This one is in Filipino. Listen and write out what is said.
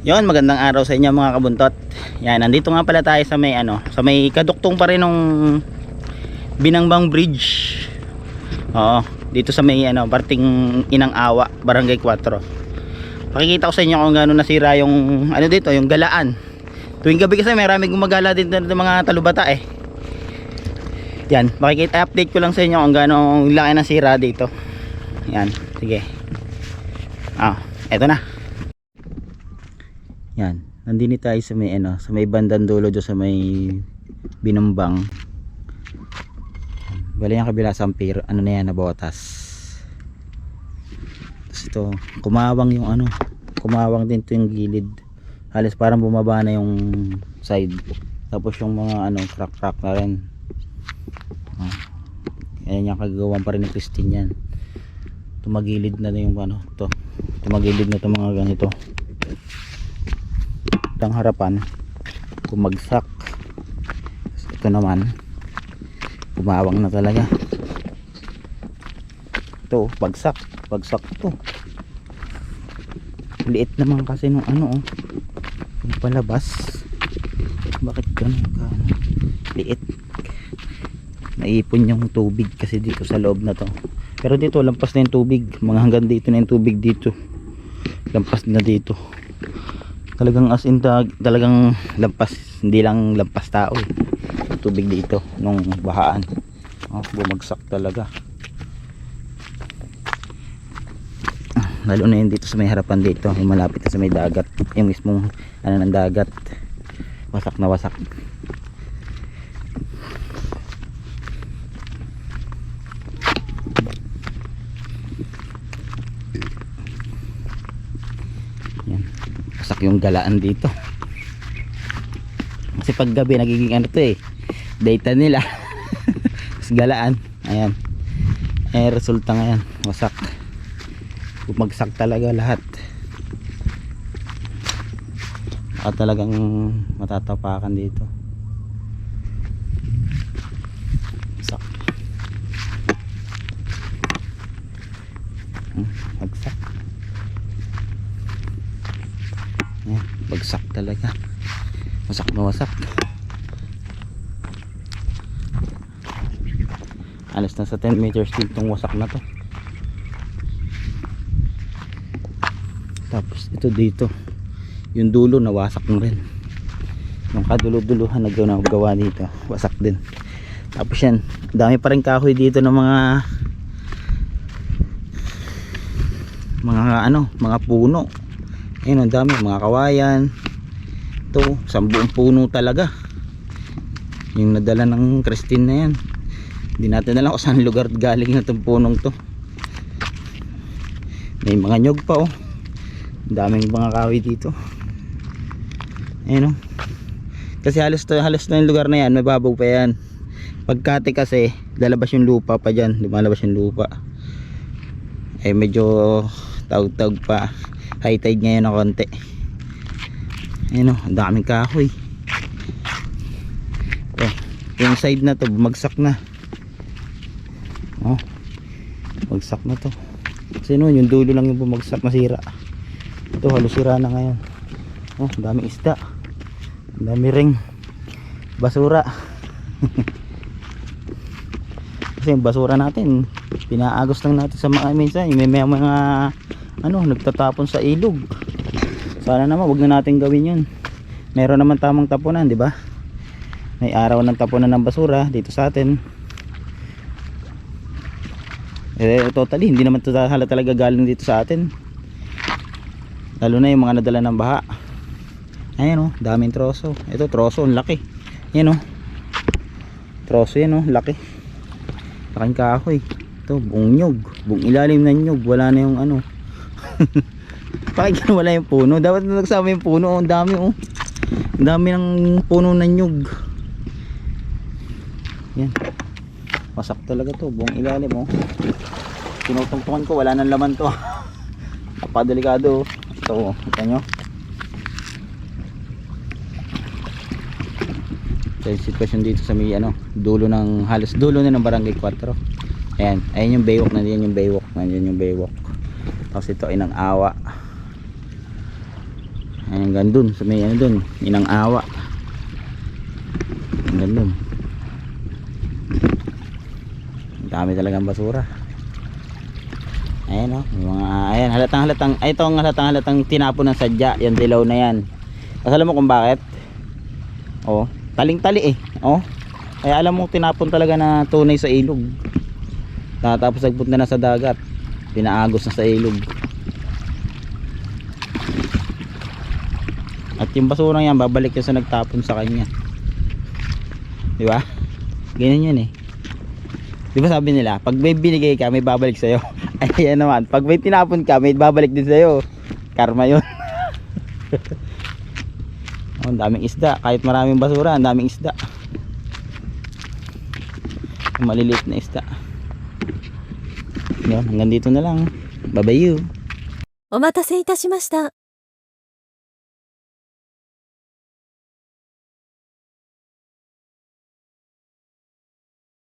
Yon, magandang araw sa inyo mga kabuntot. Yan, nandito nga pala tayo sa may ano, sa may kaduktong pa rin ng Binangbang Bridge. Oo, dito sa may ano, parting Inang Awa, Barangay 4. Pakikita ko sa inyo kung gaano nasira yung ano dito, yung galaan. Tuwing gabi kasi may maraming gumagala din ng mga talubata eh. Yan, makikita update ko lang sa inyo kung gaano laki ng sira dito. Yan, sige. Ah, eto na. Yan, nandini tayo sa may ano, sa may bandang dulo dyan sa may binumbang. Bali yung kabila sa ampir, ano na yan, na botas. Tapos ito, kumawang yung ano, kumawang din to yung gilid. Halos parang bumaba na yung side. Tapos yung mga ano, crack crack na rin. Ah. Ayan yung kagawang pa rin ni Christine yan. Tumagilid na na yung ano, to. Tumagilid na to mga ganito ang harapan kumagsak Tapos ito naman kumawang na talaga. Ito bagsak bagsak to liit naman kasi nung ano oh. Yung palabas. Bakit ganun ka ano? liit. Naipon yung tubig kasi dito sa loob na to. Pero dito lampas na yung tubig. Mga hanggang dito na yung tubig dito. Lampas na dito talagang as in talagang lampas hindi lang lampas tao eh. tubig dito nung bahaan. Oh, bumagsak talaga. Lalo na yun dito sa may harapan dito yung malapit sa may dagat yung mismong ano ng dagat. Wasak na wasak yan wasak yung galaan dito. Kasi pag gabi nagiging ano to eh data nila. Galaan. Ayan. Eh resulta ngayon. Wasak. Bumagsak talaga lahat. At talagang matatapakan dito wasak Hmm, bagsak Ayan, bagsak talaga. Wasak na wasak. Alas na sa 10 meters din itong wasak na to. Tapos ito dito. Yung dulo nawasak na rin. Yung kadulo-duluhan na gawa dito. Wasak din. Tapos yan. Dami pa rin kahoy dito ng mga mga ano, mga puno ayun ang dami mga kawayan. Ito sambuong puno talaga. Yung nadala ng Christine na yan. Hindi natin alam kung saan lugar galing na itong punong to. May mga nyog pa oh. Daming mga kahoy dito. Ayun oh. Kasi halos, to, halos na yung lugar na yan may babaw pa yan. Pagkati kasi lalabas yung lupa pa dyan. Lumalabas yung lupa. Eh medyo taug-taug pa high tide ngayon na konti. Ayun o ang daming kahoy. Oh, yung side na to bumagsak na. Oh bumagsak na to. Kasi noon yung dulo lang yung bumagsak masira. Ito halos sira na ngayon. Oh ang daming isda. Ang dami ring. Basura. Kasi yung basura natin pinaagos lang natin sa mga minsan may mga, mga ano nagtatapon sa ilog. Sana naman wag na natin gawin yun. Meron naman tamang tapunan di ba? May araw ng tapunan ng basura dito sa atin. Eh totally hindi naman to hala talaga galing dito sa atin. Lalo na yung mga nadala ng baha. Ayan o daming troso. Ito troso ang laki. Yan o troso yan o laki. Laking kahoy. Ito buong nyog buong ilalim ng nyog wala na yung ano bakit wala yung puno. Dapat na nagsama yung puno. Oh, ang dami oh. Ang dami ng puno ng nyug. Yan. Wasak talaga to. Buong ilalim oh. Tinutungtungan ko. Wala nang laman to. Napadelikado oh. ito oh. Kita nyo. Ito yung sitwasyon dito sa may ano dulo ng halos dulo na ng barangay 4 ayan. Ayan yung baywalk. Na yan yung baywalk. Nandiyan yung baywalk tapos ito ay ng awa ayan Ayan, hanggang dun. Sa may ano dun. Inang awa. Hanggang dun. Ang dami talagang basura. Ayan o. May mga, ayan, halatang halatang, ay ito ang halatang halatang tinapon ng sadya. Yan dilaw na yan. Kasi alam mo kung bakit? Oh, taling tali eh. Oh. Kaya alam mo tinapon talaga na tunay sa ilog. Tapos nagpunta na sa dagat. Pinaagos na sa ilog. At yung basurang yan, babalik yun sa nagtapon sa kanya. Di ba? Ganyan yun eh. Di ba sabi nila, pag may binigay ka, may babalik sa'yo. Ayan naman, pag may tinapon ka, may babalik din sa'yo. Karma yun. oh, daming isda. Kahit maraming basura, ang daming isda. Maliliit na isda. Yun, hanggang dito na lang. Bye-bye you. お待たせいたしました。